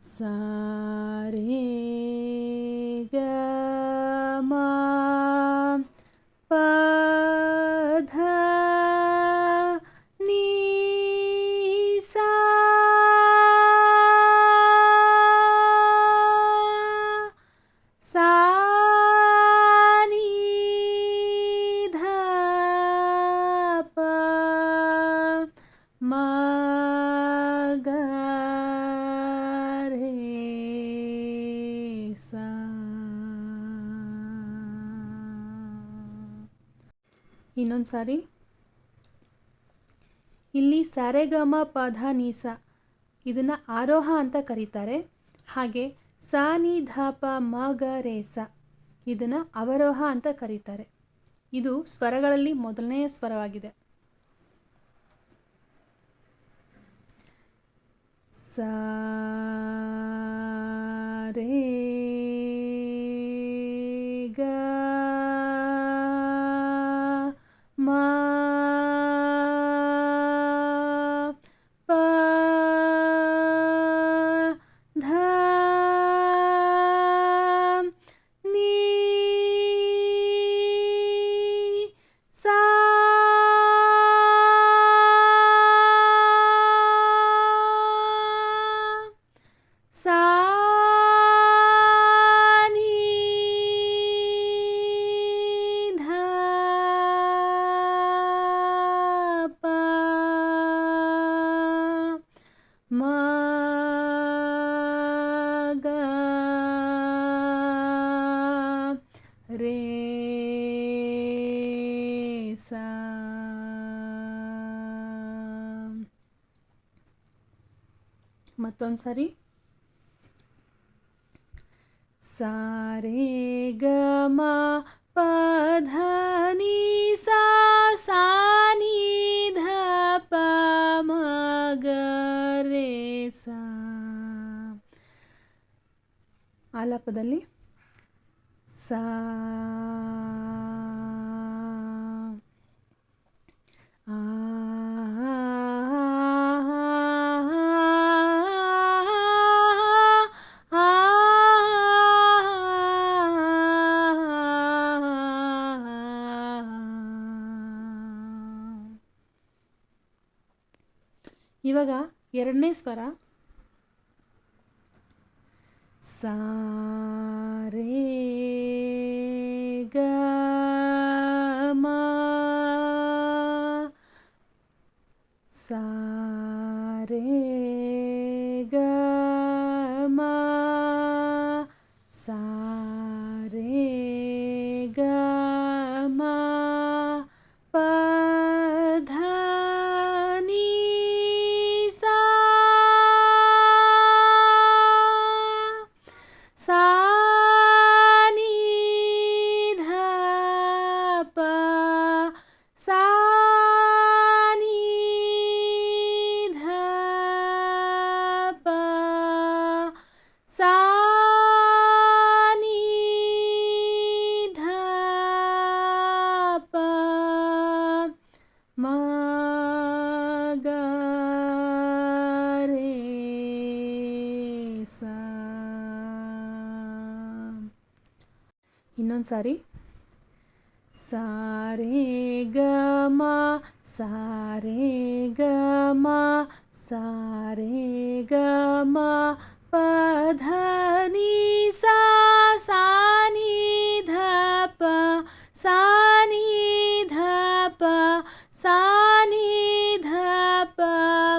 Sare ಸಾ ಇನ್ನೊಂದು ಸಾರಿ ಇಲ್ಲಿ ಸಾರೆಗಮ ಪಧ ನೀಸ, ಇದನ್ನು ಆರೋಹ ಅಂತ ಕರೀತಾರೆ. ಹಾಗೆ ಸಾ ನಿ ಧ ಪ ಮ ಗ ರೇ ಸ ಇದನ್ನು ಅವರೋಹ ಅಂತ ಕರೀತಾರೆ. ಇದು ಸ್ವರಗಳಲ್ಲಿ ಮೊದಲನೆಯ ಸ್ವರವಾಗಿದೆ. सा रे ಮತ್ತೊಂದು ಸಾರಿ ಸಾರೇ ಗಮ ಪಧನಿ ಸಾ ಸಾನಿ ಧ ಪ ಮ ಗ ರೇ ಸಾ ಆಲಾಪದಲ್ಲಿ ಸಾ ಇವಾಗ ಎರಡನೇ ಸ್ವರ ಸಾ ರೇ ಗ സാരേ ഗമ സാരേ ഗമ പധനി സാ sa ni dha pa ಮ ಗ ರೇ ಸಾ ಇನ್ನೊಂದು ಸಾರಿ ಸಾ ರೇ ಗ ಮ ಸಾ ರೇ प धनि सा सा निी ध सानि धप सा नी धप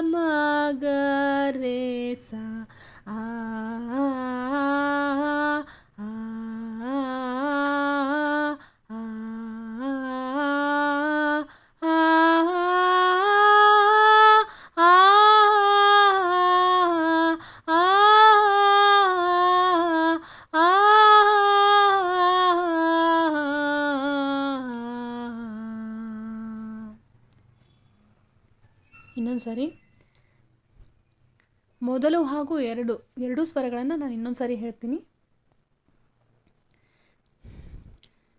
मगरे सा। ಇನ್ನೊಂದು ಸಾರಿ ಮೊದಲು ಹಾಗೂ ಎರಡು ಎರಡೂ ಸ್ವರಗಳನ್ನು ನಾನು ಇನ್ನೊಂದು ಸಾರಿ ಹೇಳ್ತೀನಿ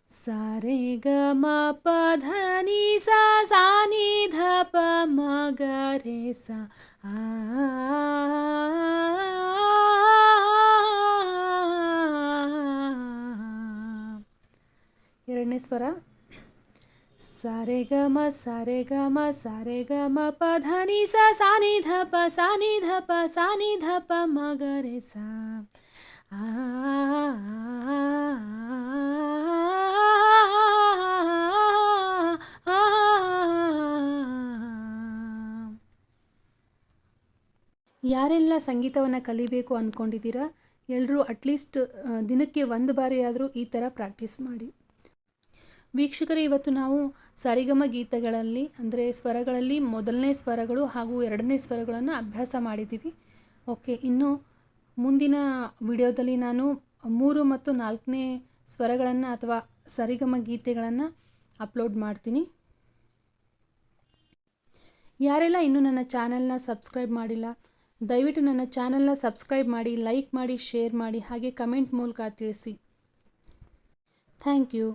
ಸಾರೆ ಗ ಮ ಪ ಧ ನಿ ಸಾ ಸಾ ನಿ ಧ ಪ ಮ ಗ ರೇ ಸಾ ಆ ಎರಡನೇ ಸ್ವರ ಸಾರೆ ಗ ಮ ಸಾರೆ ಗ ಮ ಸಾರೆ ಗ ಮ ಪ ಧ ಸ ಸಾನಿ ಧಪ ಸಾನಿ ಪ ಸಾ ನಿ ಧ ಪ ಸಾ ಪ ಯಾರೆಲ್ಲ ಸಂಗೀತವನ್ನು ಕಲಿಬೇಕು ಅಂದ್ಕೊಂಡಿದ್ದೀರಾ ಎಲ್ಲರೂ ಅಟ್ಲೀಸ್ಟ್ ದಿನಕ್ಕೆ ಒಂದು ಬಾರಿ ಆದರೂ ಈ ಥರ ಪ್ರಾಕ್ಟೀಸ್ ಮಾಡಿ ವೀಕ್ಷಕರೇ, ಇವತ್ತು ನಾವು ಸರಿಗಮ ಗೀತೆಗಳಲ್ಲಿ, ಅಂದರೆ ಸ್ವರಗಳಲ್ಲಿ ಮೊದಲನೇ ಸ್ವರಗಳು ಹಾಗೂ ಎರಡನೇ ಸ್ವರಗಳನ್ನು ಅಭ್ಯಾಸ ಮಾಡಿದ್ದೀವಿ. ಓಕೆ, ಇನ್ನು ಮುಂದಿನ ವಿಡಿಯೋದಲ್ಲಿ ನಾನು ಮೂರು ಮತ್ತು ನಾಲ್ಕನೇ ಸ್ವರಗಳನ್ನು ಅಥವಾ ಸರಿಗಮ ಗೀತೆಗಳನ್ನು ಅಪ್ಲೋಡ್ ಮಾಡ್ತೀನಿ. ಯಾರೆಲ್ಲ ಇನ್ನೂ ನನ್ನ ಚಾನಲ್ನ ಸಬ್ಸ್ಕ್ರೈಬ್ ಮಾಡಿಲ್ಲ, ದಯವಿಟ್ಟು ನನ್ನ ಚಾನಲ್ನ ಸಬ್ಸ್ಕ್ರೈಬ್ ಮಾಡಿ, ಲೈಕ್ ಮಾಡಿ, ಶೇರ್ ಮಾಡಿ, ಹಾಗೆ ಕಮೆಂಟ್ ಮೂಲಕ ತಿಳಿಸಿ. Thank you.